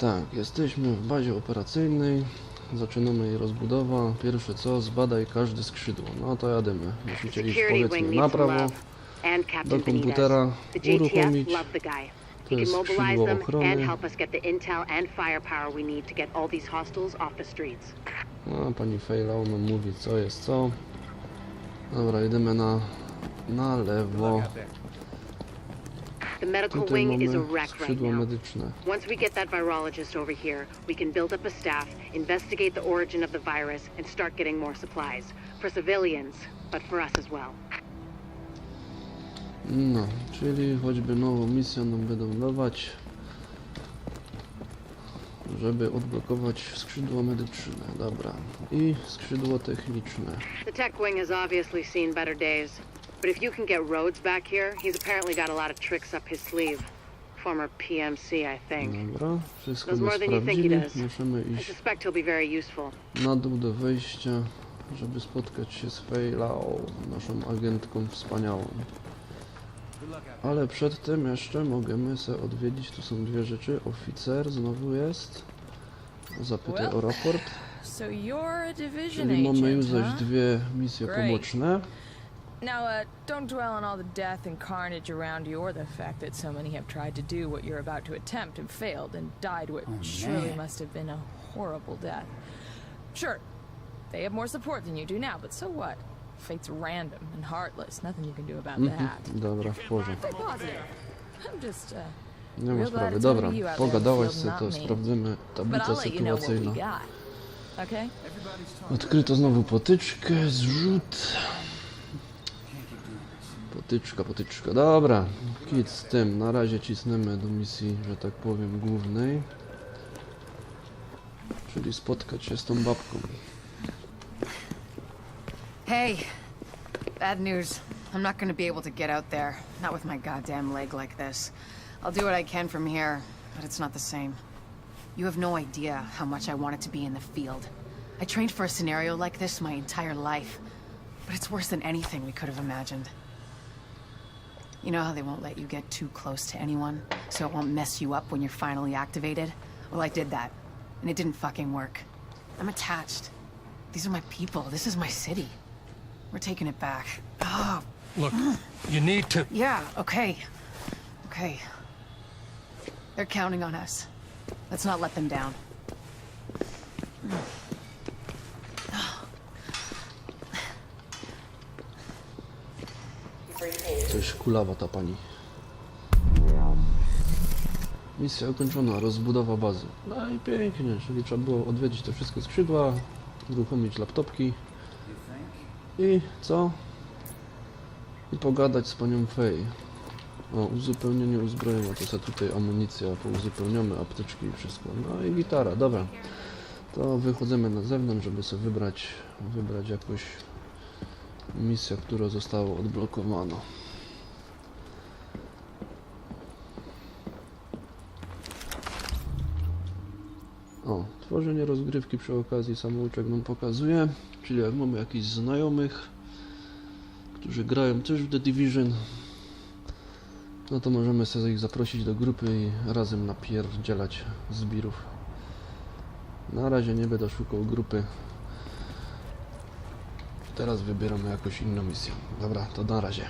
Tak, jesteśmy w bazie operacyjnej. Zaczynamy jej rozbudowa. Pierwsze co, zbadaj każde skrzydło. No to jadymy. Musicie iść powiedzmy na prawo. And do komputera uruchomić. To jest skrzydło ochrony. No, pani Fejlau nam mówi co jest co. Dobra, jedziemy na, na lewo. The medical Tutaj wing is a wreck right now. medyczne. Once we get that virologist over here, we can build up a staff, investigate the origin of the virus, and start getting more supplies. For civilians, but for us as well. No, czyli choćby nową misję nam będą dawać, żeby odblokować skrzydło medyczne. Dobra. I skrzydło techniczne. The tech wing has obviously seen better days. But if you can get Rhodes back here, he's apparently got a lot of tricks up his sleeve. Former PMC, I think. Dobra, wszystko more than you think he does. Musimy I iść suspect he'll be very useful. na dół do wejścia, żeby spotkać się z Fejlau, naszą agentką wspaniałą. Ale przed tym jeszcze możemy sobie odwiedzić, tu są dwie rzeczy. Oficer znowu jest. Zapytaj o raport. So you're a division Czyli mamy już agent, zaś huh? dwie misje Great. poboczne. Now, uh, don't dwell on all the death and carnage around you or the fact that so many have tried to do what you're about to attempt and failed and died what Oh, surely man. must have been a horrible death. Sure, they have more support than you do now, but so what? Fate's random and heartless. Nothing you can do about Mhm. that. Dobra, w porządku. I'm just, uh, Nie ma sprawy. Dobra, only you out there in the pogadałaś sobie, to me. sprawdzimy but tablicę I'll let you know what we sytuacyjną. Odkryto znowu potyczkę, zrzut. Potyczka, potyczka. Dobra, kit z tym. Na razie cisnemy do misji, że tak powiem, głównej. Czyli spotkać się z tą babką. Hey, bad news. I'm not gonna be able to get out there. Not with my goddamn leg like this. I'll do what I can from here, but it's not the same. You have no idea how much I wanted to be in the field. I trained for a scenario like this my entire life, but it's worse than anything we could have imagined. You know how they won't let you get too close to anyone, so it won't mess you up when you're finally activated? Well, I did that, and it didn't fucking work. I'm attached. These are my people. This is my city. We're taking it back. Oh, Look, you need to. yeah, okay. Okay. They're counting on us. Let's not let them down. Coś kulawa ta pani. Misja ukończona, rozbudowa bazy. No i pięknie, czyli trzeba było odwiedzić te wszystkie skrzydła, uruchomić laptopki i co? I pogadać z panią Fej. O, uzupełnienie uzbrojenia, to sobie tutaj amunicja, pouzupełniamy apteczki i wszystko. No i gitara, dobra. To wychodzimy na zewnątrz, żeby sobie wybrać, wybrać jakąś misję, która została odblokowana. O, tworzenie rozgrywki przy okazji samouczek nam pokazuje, czyli jak mamy jakichś znajomych, którzy grają też w The Division, no to możemy sobie ich zaprosić do grupy i razem napierdzielać zbirów. Na razie nie będę szukał grupy. Teraz wybieramy jakąś inną misję. Dobra, to na razie.